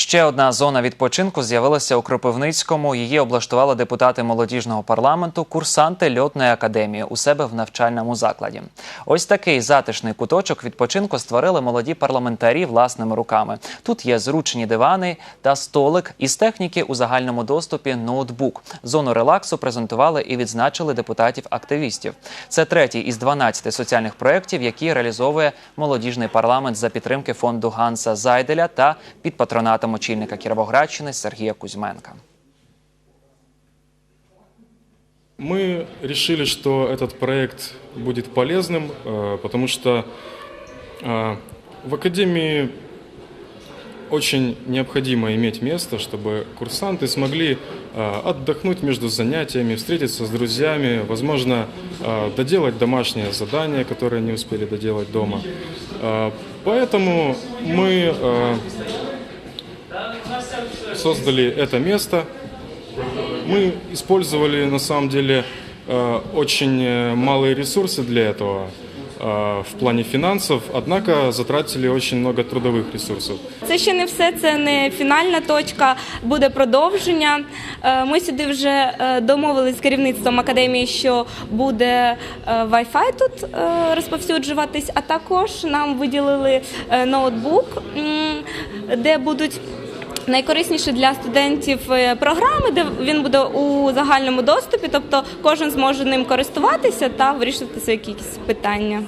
Ще одна зона відпочинку з'явилася у Кропивницькому. Її облаштували депутати молодіжного парламенту, курсанти льотної академії у себе в навчальному закладі. Ось такий затишний куточок відпочинку створили молоді парламентарі власними руками. Тут є зручні дивани та столик із техніки у загальному доступі ноутбук. Зону релаксу презентували і відзначили депутатів-активістів. Це третій із 12 соціальних проєктів, які реалізовує молодіжний парламент за підтримки фонду Ганса Зайделя та під патронатом очільника Кіровоградщини Сергія Кузьменка. Мы решили, что этот проект будет полезным, э, потому что э, в Академии очень необходимо иметь место, чтобы курсанты смогли э, отдохнуть между занятиями, встретиться с друзьями, возможно, э, доделать домашнее задание, которое не успели доделать дома. Э, Поэтому мы э, создали это место. Мы использовали на самом деле э, очень э, малые ресурсы для этого э, в плане финансов, однако затратили очень много трудовых ресурсов. Це ще не все, це не фінальна точка, буде продовження. Е, Ми сюди вже е, домовились з керівництвом академії, що буде е, Wi-Fi тут е, розповсюджуватись, а також нам виділили е, ноутбук, м, де будуть. Найкорисніші для студентів е, програми, де він буде у загальному доступі, тобто кожен зможе ним користуватися та вирішити свої якісь питання.